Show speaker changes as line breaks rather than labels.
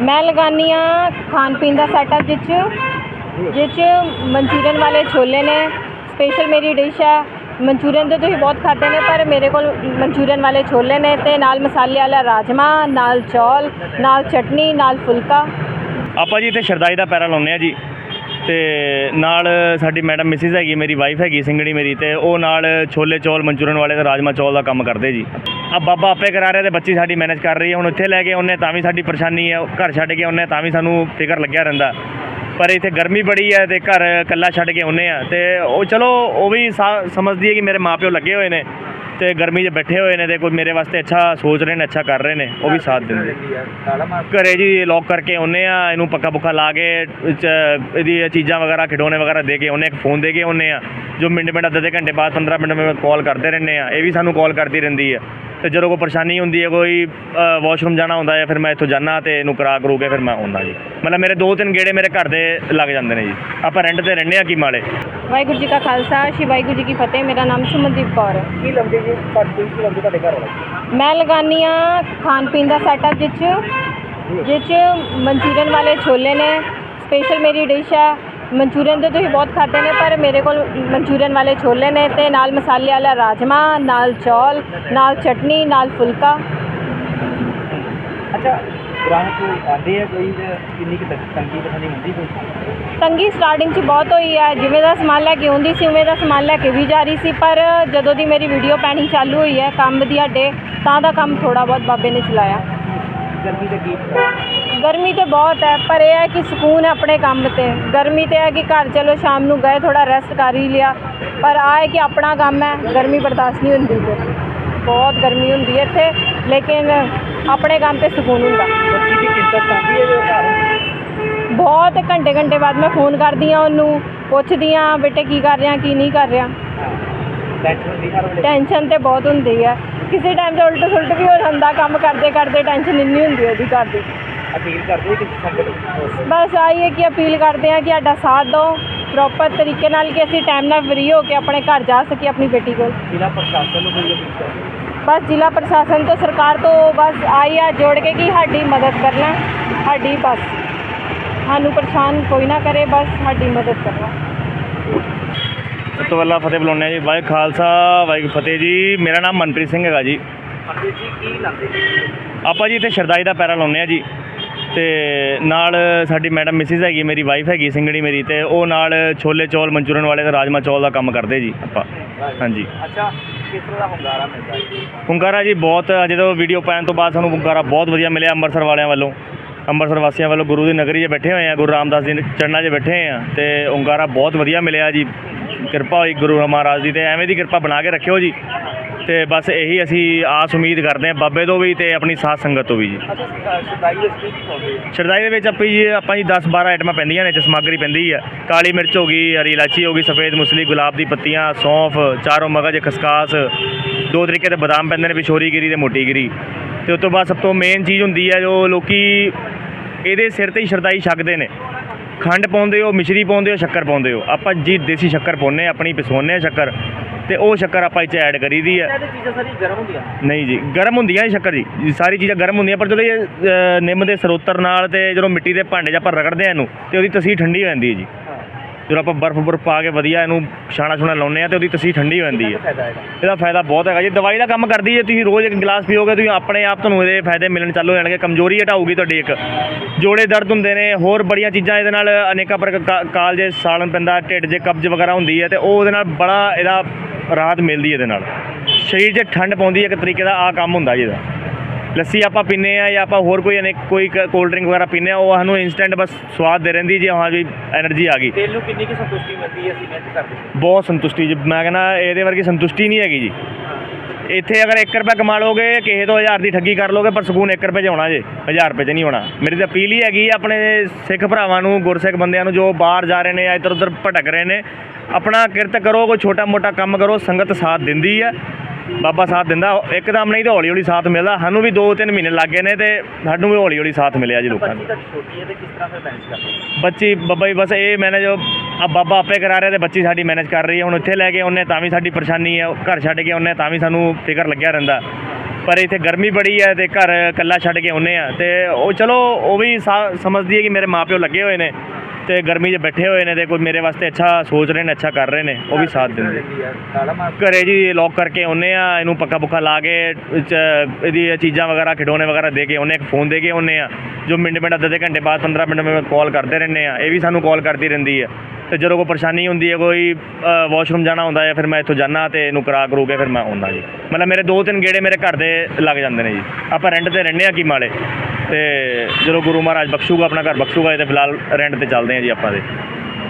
ਮੈਂ ਲਗਾਉਂਦੀ ਹਾਂ ਖਾਣ ਪੀਣ ਦਾ ਸੈਟਅਪ ਜਿਸ 'ਚ ਜਿਸ 'ਚ ਮਨਚੂਰੀਅਨ ਵਾਲੇ ਛੋਲੇ ਨੇ ਸਪੈਸ਼ਲ ਮੇਰੀ ਡਿਸ਼ ਹੈ ਮਨਚੂਰੀਅਨ ਤਾਂ ਤੁਸੀਂ ਬਹੁਤ ਖਾਦੇ ਨੇ, ਪਰ ਮੇਰੇ ਕੋਲ ਮਨਚੂਰੀਅਨ ਵਾਲੇ ਛੋਲੇ ਨੇ ਤੇ ਨਾਲ ਮਸਾਲੇ ਵਾਲਾ ਰਾਜਮਾ, ਨਾਲ ਚੌਲ, ਨਾਲ ਚਟਨੀ, ਨਾਲ ਫੁਲਕਾ।
ਆਪਾਂ ਜੀ ਇੱਥੇ ਸ਼ਰਦਾਈ ਦਾ ਪੈਰਾ ਲਾਉਂਦੇ ਆ ਜੀ। ਤੇ ਨਾਲ ਸਾਡੀ ਮੈਡਮ ਮਿਸਿਸ ਹੈਗੀ, ਮੇਰੀ ਵਾਈਫ ਹੈਗੀ ਸਿੰਗੜੀ ਮੇਰੀ ਤੇ ਉਹ ਨਾਲ ਛੋਲੇ ਚੌਲ, ਮਨਚੂਰੀਅਨ ਵਾਲੇ ਤੇ ਰਾਜਮਾ ਚੌਲ ਦਾ ਕੰਮ ਕਰਦੇ ਜੀ। ਆ ਬਾਬਾ ਆਪੇ ਕਰਾ ਰਿਹਾ ਤੇ ਬੱਚੀ ਸਾਡੀ ਮੈਨੇਜ ਕਰ ਰਹੀ ਹੈ। ਹੁਣ ਇੱਥੇ ਲੈ ਕੇ ਉਹਨੇ ਤਾਂ ਵੀ ਸਾਡੀ ਪਰੇਸ਼ਾਨੀ ਹੈ। ਘਰ ਛੱਡ ਕੇ ਉਹਨੇ ਤਾਂ ਵੀ ਸਾਨੂੰ ਫਿਕਰ ਲੱਗਿਆ ਰਹਿੰਦਾ। ਪਰ ਇੱਥੇ ਗਰਮੀ ਬੜੀ ਹੈ ਤੇ ਘਰ ਇਕੱਲਾ ਛੱਡ ਕੇ ਆਉਂਦੇ ਆ ਤੇ ਉਹ ਚਲੋ ਉਹ ਵੀ ਸਾ- ਸਮਝਦੀ ਹੈ ਕਿ ਮੇਰੇ ਮਾਪਿਓ ਲੱਗੇ ਹੋਏ ਨੇ। ਤੇ ਗਰਮੀ 'ਚ ਬੈਠੇ ਹੋਏ ਨੇ ਤੇ ਕੋਈ ਮੇਰੇ ਵਾਸਤੇ ਅੱਛਾ ਸੋਚ ਰਹੇ ਨੇ, ਅੱਛਾ ਕਰ ਰਹੇ ਨੇ, ਉਹ ਵੀ ਸਾਥ ਦਿੰਦੇ। ਘਰੇ ਜੀ ਲੋਕ ਕਰਕੇ ਆਉਂਦੇ ਆ, ਇਹਨੂੰ ਪੱਕਾ ਪੁੱਕਾ ਲਾ ਕੇ, ਚ- ਇਹਦੀ ਚੀਜ਼ਾਂ ਵਗੈਰਾ, ਖਿਡੌਣੇ ਵਗੈਰਾ ਦੇ ਕੇ ਉਹਨੇ ਇੱਕ ਫੋਨ ਦੇ ਕੇ ਆਉਂਦੇ ਆ, ਜੋ ਮਿੰਟ ਮਿੰਟ, ਅੱਧੇ ਅੱਧੇ ਘੰਟੇ ਬਾਅਦ 15 ਮਿੰਟ ਬਾਅਦ ਕਾਲ ਕਰਦੇ ਰਹਿੰਦੇ ਆ, ਇਹ ਵੀ ਸਾਨੂੰ ਕਾਲ ਕਰਦੀ ਰਹਿੰਦੀ ਹੈ ਤੇ ਜਦੋਂ ਕੋਈ ਪਰੇਸ਼ਾਨੀ ਹੁੰਦੀ ਹੈ ਕੋਈ ਵਾਸ਼ਰੂਮ ਜਾਣਾ ਹੁੰਦਾ ਹੈ ਫਿਰ ਮੈਂ ਇੱਥੋਂ ਜਾਣਾ ਤੇ ਇਹਨੂੰ ਕਰਾ ਕਰੂ ਕੇ ਫਿਰ ਮੈਂ ਆਉਂਦਾ ਜੀ। ਮਤਲਬ ਮੇਰੇ ਦੋ ਤਿੰਨ ਗੇੜੇ ਮੇਰੇ ਘਰ ਦੇ ਲੱਗ ਜਾਂਦੇ ਨੇ ਜੀ। ਆਪਾਂ ਰੈਂਟ ਤੇ ਰਹਿੰਦੇ ਆ ਕੀ ਮਾਲੇ।
ਵਾਹਿਗੁਰੂ ਜੀ ਕਾ ਖਾਲਸਾ ਸ਼੍ਰੀ ਵਾਹਿਗੁਰੂ ਜੀ ਕੀ ਫਤਿਹ। ਮੇਰਾ ਨਾਮ ਸੁਮਨਦੀਪ ਕੌਰ ਹੈ।
ਕੀ ਲੰਦੇ ਜੀ? ਤੁਹਾਡੀ ਕੀ ਲੰਦੇ ਤੁਹਾਡੇ ਘਰ ਵਾਲਾ?
ਮੈਂ ਲਗਾਉਂਦੀ ਹਾਂ ਖਾਣ ਪੀਣ ਦਾ ਸੈਟਅਪ ਜਿਸ 'ਚ ਜਿਸ 'ਚ ਮਨਚੂਰੀਅਨ ਵਾਲੇ ਛੋਲੇ ਨੇ ਸਪੈਸ਼ਲ ਮੇਰੀ ਡਿਸ਼ ਹੈ ਮਨਚੂਰੀਅਨ ਤਾਂ ਤੁਸੀਂ ਬਹੁਤ ਖਾਦੇ ਨੇ ਪਰ ਮੇਰੇ ਕੋਲ ਮਨਚੂਰੀਅਨ ਵਾਲੇ ਛੋਲੇ ਨੇ ਤੇ ਨਾਲ ਮਸਾਲੇ ਵਾਲਾ ਰਾਜਮਾ ਨਾਲ ਚੌਲ ਨਾਲ ਚਟਨੀ ਨਾਲ ਫੁਲਕਾ।
ਅੱਛਾ ਗ੍ਰਾਹਕ ਆਉਂਦੇ ਆ ਕੋਈ ਤੇ ਕਿੰਨੀ ਕੁ ਤੰਗ- ਤੰਗੀ ਪਰੇਸ਼ਾਨੀ ਹੁੰਦੀ ਕੋਈ?
ਤੰਗੀ ਸਟਾਰਟਿੰਗ 'ਚ ਬਹੁਤ ਹੋਈ ਹੈ ਜਿਵੇਂ ਦਾ ਸਮਾਨ ਲੈ ਕੇ ਆਉਂਦੀ ਸੀ ਉਵੇਂ ਦਾ ਸਮਾਨ ਲੈ ਕੇ ਵੀ ਜਾ ਰਹੀ ਸੀ ਪਰ ਜਦੋਂ ਦੀ ਮੇਰੀ ਵੀਡੀਓ ਪੈਣੀ ਚਾਲੂ ਹੋਈ ਹੈ ਕੰਮ ਦੀ ਅੱਡੇ ਤਾਂ ਦਾ ਕੰਮ ਥੋੜਾ ਬਹੁਤ ਬਾਬੇ ਨੇ ਚਲਾਇਆ।
ਗਰਮੀ ਦੇ ਕੀ
ਗਰਮੀ ਤੇ ਬਹੁਤ ਹੈ ਪਰ ਇਹ ਹੈ ਕਿ ਸਕੂਨ ਹੈ ਆਪਣੇ ਕੰਮ ਤੇ। ਗਰਮੀ ਤੇ ਹੈ ਕਿ ਘਰ ਚਲੋ ਸ਼ਾਮ ਨੂੰ ਗਏ ਥੋੜਾ ਰੈਸਟ ਕਰ ਹੀ ਲਿਆ। ਪਰ ਆ ਹੈ ਕਿ ਆਪਣਾ ਕੰਮ ਹੈ ਗਰਮੀ ਬਰਦਾਸ਼ਤ ਨਹੀਂ ਹੁੰਦੀ ਬਹੁਤ ਗਰਮੀ ਹੁੰਦੀ ਹੈ ਇੱਥੇ ਲੇਕਿਨ ਆਪਣੇ ਕੰਮ ਤੇ ਸਕੂਨ ਹੁੰਦਾ।
ਬੱਚੀ ਦੀ ਚਿੰਤਾ ਸਤਾਉਂਦੀ ਹੈ ਜੋ ਘਰ
ਬਹੁਤ ਘੰਟੇ ਘੰਟੇ ਬਾਅਦ ਮੈਂ ਫੋਨ ਕਰਦੀ ਆ ਉਹਨੂੰ, ਪੁੱਛਦੀ ਆ ਬੇਟੇ ਕੀ ਕਰ ਰਿਹਾ, ਕੀ ਨਹੀਂ ਕਰ ਰਿਹਾ।
ਟੈਨਸ਼ਨ ਹੁੰਦੀ
ਤੇ ਬਹੁਤ ਹੁੰਦੀ ਹੈ ਕਿਸੇ ਟਾਈਮ ਤੇ ਉਲਟ ਸੁਲਟ ਵੀ ਹੋ ਜਾਂਦਾ, ਕੰਮ ਕਰਦੇ ਕਰਦੇ ਟੈਨਸ਼ਨ ਇੰਨੀ ਹੁੰਦੀ ਹੈ ਉਹਦੀ ਘਰ ਦੀ।
ਅਪੀਲ ਕਰਦੇ ਕਿ ਸੰਗਤ
ਬਸ ਆਈ ਹੈ ਕਿ ਅਪੀਲ ਕਰਦੇ ਆ ਕਿ ਸਾਡਾ ਸਾਥ ਦਿਓ ਪ੍ਰੋਪਰ ਤਰੀਕੇ ਨਾਲ ਕਿ ਅਸੀਂ ਟਾਈਮ ਨਾਲ ਫਰੀ ਹੋ ਕੇ ਆਪਣੇ ਘਰ ਜਾ ਸਕੀਏ ਆਪਣੀ ਬੇਟੀ ਕੋਲ।
ਜ਼ਿਲ੍ਹਾ ਪ੍ਰਸ਼ਾਸਨ ਨੂੰ ਕੋਈ ਅਪੀਲ ਕਰਦੇ
ਬਸ ਜ਼ਿਲ੍ਹਾ ਪ੍ਰਸ਼ਾਸਨ ਤੋਂ ਸਰਕਾਰ ਤੋਂ ਬਸ ਆਈ ਆ ਜੋੜ ਕੇ ਕਿ ਸਾਡੀ ਮਦਦ ਕਰਨਾ ਸਾਡੀ ਬਸ। ਸਾਨੂੰ ਪਰੇਸ਼ਾਨ ਕੋਈ ਨਾ ਕਰੇ ਬਸ ਸਾਡੀ ਮਦਦ ਕਰਨਾ
ਸਭ ਤੋਂ ਪਹਿਲਾਂ ਫਤਿਹ ਬੁਲਾਉਂਦੇ ਹਾਂ ਜੀ। ਵਾਹਿ ਖਾਲਸਾ ਵਾਹਿਗੁਰੂ ਫਤਿਹ ਜੀ। ਮੇਰਾ ਨਾਮ ਮਨਪ੍ਰੀਤ ਸਿੰਘ ਹੈਗਾ ਜੀ।
ਕੀ ਜੀ?
ਆਪਾਂ ਜੀ ਇੱਥੇ ਸ਼ਰਦਾਈ ਦਾ ਪੈਰਾ ਲਾਉਂਦੇ ਆ ਜੀ। ਤੇ ਨਾਲ ਸਾਡੀ ਮੈਡਮ ਮਿਸਿਸ ਹੈਗੀ ਮੇਰੀ ਵਾਈਫ ਹੈਗੀ ਸਿੰਗੜੀ ਮੇਰੀ ਤੇ ਉਹ ਨਾਲ ਛੋਲੇ ਚੌਲ ਮਨਚੂਰੀਅਨ ਵਾਲੇ ਤੇ ਰਾਜਮਾ ਚੌਲ ਦਾ ਕੰਮ ਕਰਦੇ ਜੀ ਆਪਾਂ। ਹਾਂਜੀ।
ਅੱਛਾ ਕਿਸ ਤਰ੍ਹਾਂ ਦਾ ਹੁੰਗਾਰਾ ਮਿਲਦਾ ਹੈ
ਹੁੰਗਾਰਾ ਜੀ ਬਹੁਤ ਜਦੋਂ ਵੀਡੀਓ ਪਾਉਣ ਤੋਂ ਬਾਅਦ ਸਾਨੂੰ ਹੁੰਗਾਰਾ ਬਹੁਤ ਵਧੀਆ ਮਿਲਿਆ ਅੰਮ੍ਰਿਤਸਰ ਵਾਲਿਆਂ ਵੱਲੋਂ। ਅੰਮ੍ਰਿਤਸਰ ਵਾਸੀਆਂ ਵੱਲੋਂ ਗੁਰੂ ਦੀ ਨਗਰੀ 'ਚ ਬੈਠੇ ਹੋਏ ਆ ਗੁਰੂ ਰਾਮਦਾਸ ਜੀ ਦੇ ਚਰਨਾਂ 'ਚ ਬੈਠੇ ਆ ਤੇ ਹੁੰਗਾਰਾ ਬਹੁਤ ਵਧੀਆ ਮਿਲਿਆ ਜੀ। ਕਿਰਪਾ ਹੋਈ ਗੁਰੂ ਮਹਾਰਾਜ ਦੀ ਤੇ ਐਵੇਂ ਦੀ ਕਿਰਪਾ ਬਣਾ ਕੇ ਰੱਖਿਓ ਜੀ। ਤੇ ਬਸ ਇਹੀ ਅਸੀਂ ਆਸ ਉਮੀਦ ਕਰਦੇ ਹਾਂ ਬਾਬੇ ਤੋਂ ਵੀ ਤੇ ਆਪਣੀ ਸਾਧ ਸੰਗਤ ਤੋਂ ਵੀ ਜੀ।
ਆ?
ਸ਼ਰਦਾਈ ਦੇ ਵਿੱਚ ਆਪਾਂ ਜੀ ਆਪਾਂ ਜੀ 10 12 ਆਈਟਮਾਂ ਪੈਂਦੀਆਂ ਨੇ ਚ ਸਮੱਗਰੀ ਪੈਂਦੀ ਆ। ਕਾਲੀ ਮਿਰਚ ਹੋ ਗਈ ਹਰੀ ਇਲਾਚੀ ਹੋ ਗਈ ਸਫੇਦ ਮੁਸਲੀ ਗੁਲਾਬ ਦੀ ਪੱਤੀਆਂ ਸੌਂਫ ਚਾਰੋਂ ਮਗਜ ਖਸਕਾਸ ਦੋ ਤਰੀਕੇ ਦੇ ਬਦਾਮ ਪੈਂਦੇ ਨੇ ਪਿਛੋਰੀ ਗਿਰੀ ਤੇ ਮੋਟੀ ਗਿਰੀ ਤੇ ਉਸ ਤੋਂ ਬਾਅਦ ਸਭ ਤੋਂ ਮੇਨ ਚੀਜ਼ ਹੁੰਦੀ ਹੈ ਜੋ ਲੋਕੀ ਇਹਦੇ ਸਿਰ ਤੇ ਹੀ ਸ਼ਰਦਾਈ ਛਕਦੇ ਨੇ। ਖੰਡ ਪਾਉਂਦੇ ਹੋ ਮਿਸ਼ਰੀ ਪਾਉਂਦੇ ਹੋ ਸ਼ੱਕਰ ਪਾਉਂਦੇ ਹੋ। ਆਪਾਂ ਜੀ ਦੇਸੀ ਸ਼ੱਕਰ ਪਾਉਂਦੇ ਆਪਣੀ ਪਿਸਵਾਉਂਦੇ ਹਾਂ ਸ਼ੱਕਰ। ਤੇ ਉਹ ਸ਼ੱਕਰ ਆਪਾਂ ਇਹ 'ਚ ਐਡ ਕਰੀਦੀ ਹੈ
ਇਹ ਚੀਜ਼ਾਂ ਸਾਰੀ ਗਰਮ ਹੁੰਦੀਆਂ।
ਨਹੀਂ ਜੀ ਗਰਮ ਹੁੰਦੀਆਂ ਜੀ ਸ਼ੱਕਰ ਜੀ। ਸਾਰੀ ਚੀਜ਼ਾਂ ਗਰਮ ਹੁੰਦੀਆਂ ਪਰ ਜਦੋਂ ਇਹ ਅ, ਨਿੰਮ ਦੇ ਸਰੋਤਰ ਨਾਲ ਤੇ ਜਦੋਂ ਮਿੱਟੀ ਦੇ ਭਾਂਡੇ 'ਚ ਆਪਾਂ ਰਗੜਦੇ ਆ ਇਹਨੂੰ ਤੇ ਉਹਦੀ ਤਸੀ ਠੰਡੀ ਹੋ ਜਾਂਦੀ ਹੈ ਜੀ। ਜਦੋਂ ਆਪਾਂ ਬਰਫ਼ ਬਰਫ਼ ਪਾ ਕੇ ਵਧੀਆ ਇਹਨੂੰ ਛਾਣਾ ਛੁਣਾ ਲਾਉਂਦੇ ਆ ਤੇ ਉਹਦੀ ਤਸੀ ਠੰਡੀ ਹੋ ਜਾਂਦੀ ਹੈ।
ਫਾਇਦਾ ਹੈਗਾ।
ਇਹਦਾ ਫਾਇਦਾ ਬਹੁਤ ਹੈਗਾ ਜੀ। ਦਵਾਈ ਦਾ ਕੰਮ ਕਰਦੀ ਹੈ ਤੁਸੀਂ ਰੋਜ਼ ਇੱਕ ਗਲਾਸ ਪੀਓਗੇ ਤੁਸੀਂ ਆਪਣੇ ਆਪ ਤੁਹਾਨੂੰ ਇਹਦੇ ਫਾਇਦੇ ਮਿਲਣ ਚਾਲੂ ਹੋ ਜਾਣਗੇ ਕਮਜ਼ੋਰੀ ਹਟਾਊਗੀ ਤੁਹਾਡੀ ਇੱਕ। ਜੋੜੇ ਦਰਦ ਹੁੰਦੇ ਨੇ ਹੋਰ ਬੜੀਆਂ ਚੀਜ਼ਾਂ ਇਹਦੇ ਨਾਲ ਅਨੇਕਾਂ ਪ੍ਰਕਾਰ ਕਾਲਜੇ ਸਾਲਣ ਪੈਂਦਾ ਢਿੱਡ 'ਚ ਕਬਜ਼ ਵਗੈਰਾ ਹੁੰਦੀ ਹੈ ਤੇ ਉਹ ਉਹਦੇ ਨਾਲ ਬੜਾ ਇਹਦਾ ਰਾਹਤ ਮਿਲਦੀ ਇਹਦੇ ਨਾਲ। ਸਰੀਰ 'ਚ ਠੰਡ ਪਾਉਂਦੀ ਇੱਕ ਤਰੀਕੇ ਦਾ ਆ ਕੰਮ ਹੁੰਦਾ ਜਿਹਦਾ ਲੱਸੀ ਆਪਾਂ ਪੀਨੇ ਆ ਜਾਂ ਆਪਾਂ ਹੋਰ ਕੋਈ ਅਨੇਕ ਕੋਈ ਕੋਲਡ ਡਰਿੰਕ ਵਗੈਰਾ ਪੀਨੇ ਆ ਉਹ ਸਾਨੂੰ ਇਨਸਟੈਂਟ ਬਸ ਸਵਾਦ ਦੇ ਰਹਿੰਦੀ ਜੀ ਹਾਂ ਜੀ એનર્ਜੀ ਆ ਗਈ।
ਦਿਲ ਨੂੰ ਕਿੰਨੀ ਕੀ ਸੰਤੁਸ਼ਟੀ ਮਿਲਦੀ ਹੈ ਅਸੀਂ ਮਿਹਨਤ ਕਰਦੇ
ਬਹੁਤ ਸੰਤੁਸ਼ਟੀ ਜੀ। ਮੈਂ ਕਹਿੰਦਾ ਇਹਦੇ ਵਰਗੀ ਸੰਤੁਸ਼ਟੀ ਨਹੀਂ ਹੈਗੀ ਜੀ। ਇੱਥੇ ਅਗਰ 1 ਰੁਪਏ ਕਮਾ ਲੋਗੇ ਕਿਸੇ ਤੋਂ 1000 ਦੀ ਠੱਗੀ ਕਰ ਲੋਗੇ ਪਰ ਸਕੂਨ 1 ਰੁਪਏ 'ਚ ਆਉਣਾ ਜੇ 1000 ਰੁਪਏ 'ਚ ਨਹੀਂ ਆਉਣਾ। ਮੇਰੀ ਤਾਂ ਅਪੀਲ ਹੀ ਹੈਗੀ ਆਪਣੇ ਸਿੱਖ ਭਰਾਵਾਂ ਨੂੰ ਗੁਰਸਿੱਖ ਬੰਦਿਆਂ ਨੂੰ ਜੋ ਬਾਹਰ ਜਾ ਰਹੇ ਨੇ ਜਾਂ ਇੱਧਰ ਉੱਧਰ ਭਟਕ ਰਹੇ ਨੇ ਆਪਣਾ ਕਿਰਤ ਕਰੋ ਕੋਈ ਛੋਟਾ ਮੋਟਾ ਕੰਮ ਕਰੋ ਸੰਗਤ ਸਾਥ ਦਿੰਦੀ ਹੈ ਬਾਬਾ ਸਾਥ ਦਿੰਦਾ ਇੱਕਦਮ ਨਹੀਂ ਤਾਂ ਹੌਲੀ ਹੌਲੀ ਸਾਥ ਮਿਲਦਾ। ਸਾਨੂੰ ਵੀ 2-3 ਮਹੀਨੇ ਲੱਗੇ ਨੇ ਤੇ ਸਾਨੂੰ ਵੀ ਹੌਲੀ ਹੌਲੀ ਸਾਥ ਮਿਲਿਆ ਜੀ ਲੋਕਾਂ
ਬੱਚੀ
ਨੂੰ
ਤਾਂ ਛੋਟੀ ਹੈ ਤੇ ਕਿਸ ਤਰ੍ਹਾਂ ਫਿਰ ਮੈਨੇਜ ਕਰਦੇ
ਬੱਚੀ ਬਾਬਾ ਜੀ ਬਸ ਇਹ ਮੈਨੇਜ ਆ ਬਾਬਾ ਆਪੇ ਕਰਾ ਰਿਹਾ ਤੇ ਬੱਚੀ ਸਾਡੀ ਮੈਨੇਜ ਕਰ ਰਹੀ ਹੈ ਹੁਣ ਇੱਥੇ ਲੈ ਕੇ ਉਹਨੇ ਤਾਂ ਵੀ ਸਾਡੀ ਪਰੇਸ਼ਾਨੀ ਹੈ ਘਰ ਛੱਡ ਕੇ ਉਹਨੇ ਤਾਂ ਵੀ ਸਾਨੂੰ ਫਿਕਰ ਲੱਗਿਆ ਰਹਿੰਦਾ। ਪਰ ਇੱਥੇ ਗਰਮੀ ਬੜੀ ਹੈ ਤੇ ਘਰ ਇਕੱਲਾ ਛੱਡ ਕੇ ਆਉਂਦੇ ਆ। ਤੇ ਉਹ ਚਲੋ, ਉਹ ਵੀ ਸਾ- ਸਮਝਦੀ ਹੈ ਕਿ ਮੇਰੇ ਮਾਪਿਓ ਲੱਗੇ ਹੋਏ ਨੇ ਤੇ ਗਰਮੀ 'ਚ ਬੈਠੇ ਹੋਏ ਨੇ ਤੇ ਕੋਈ ਮੇਰੇ ਵਾਸਤੇ ਅੱਛਾ ਸੋਚ ਰਹੇ ਨੇ, ਅੱਛਾ ਕਰ ਰਹੇ ਨੇ, ਉਹ ਵੀ ਸਾਥ ਦਿੰਦੇ
ਤਾਲਾ
ਘਰੇ ਜੀ ਲੋਕ ਕਰਕੇ ਆਉਂਦੇ ਆ, ਇਹਨੂੰ ਪੱਕਾ ਪੁੱਕਾ ਲਾ ਕੇ, ਚ- ਇਹਦੀ ਚੀਜ਼ਾਂ ਵਗੈਰਾ, ਖਿਡੌਣੇ ਵਗੈਰਾ ਦੇ ਕੇ ਆਉਂਦੇ ਇੱਕ ਫੋਨ ਦੇ ਕੇ ਆਉਂਦੇ ਆ। ਜੋ ਮਿੰਟ ਮਿੰਟ ਅੱਧੇ ਅੱਧੇ ਘੰਟੇ ਬਾਅਦ 15 ਮਿੰਟ, ਮੈਂ ਕਾਲ ਕਰਦੇ ਰਹਿੰਦੇ ਆ। ਇਹ ਵੀ ਸਾਨੂੰ ਕਾਲ ਕਰਦੀ ਰਹਿੰਦੀ ਹੈ ਤੇ ਜਦੋਂ ਕੋਈ ਪਰੇਸ਼ਾਨੀ ਹੁੰਦੀ ਹੈ, ਕੋਈ ਵਾਸ਼ਰੂਮ ਜਾਣਾ ਹੁੰਦਾ ਹੈ, ਫਿਰ ਮੈਂ ਇੱਥੋਂ ਜਾਣਾ ਤੇ ਇਹਨੂੰ ਕਰਾ ਕਰੂ ਕੇ ਫਿਰ ਮੈਂ ਆਉਂਦਾ ਜੀ। ਮਤਲਬ ਮੇਰੇ ਦੋ ਤਿੰਨ ਗੇੜੇ ਮੇਰੇ ਘਰ ਦੇ ਲੱਗ ਜਾਂਦੇ ਨੇ ਜੀ। ਆਪਾਂ ਰੈਂਟ ਤੇ ਰਹਿੰਦੇ ਆ ਕੀ ਮਾਲੇ ਤੇ ਜਦੋਂ ਗੁਰੂ ਮਹਾਰਾਜ ਬਖਸ਼ੂਗਾ, ਆਪਣਾ ਘਰ ਬਖਸ਼ੂਗਾ, ਇਹ ਤੇ ਫਿਲਹਾਲ ਰੈਂਟ ਤੇ ਚੱਲਦੇ ਆ ਜੀ ਆਪਾਂ ਦੇ।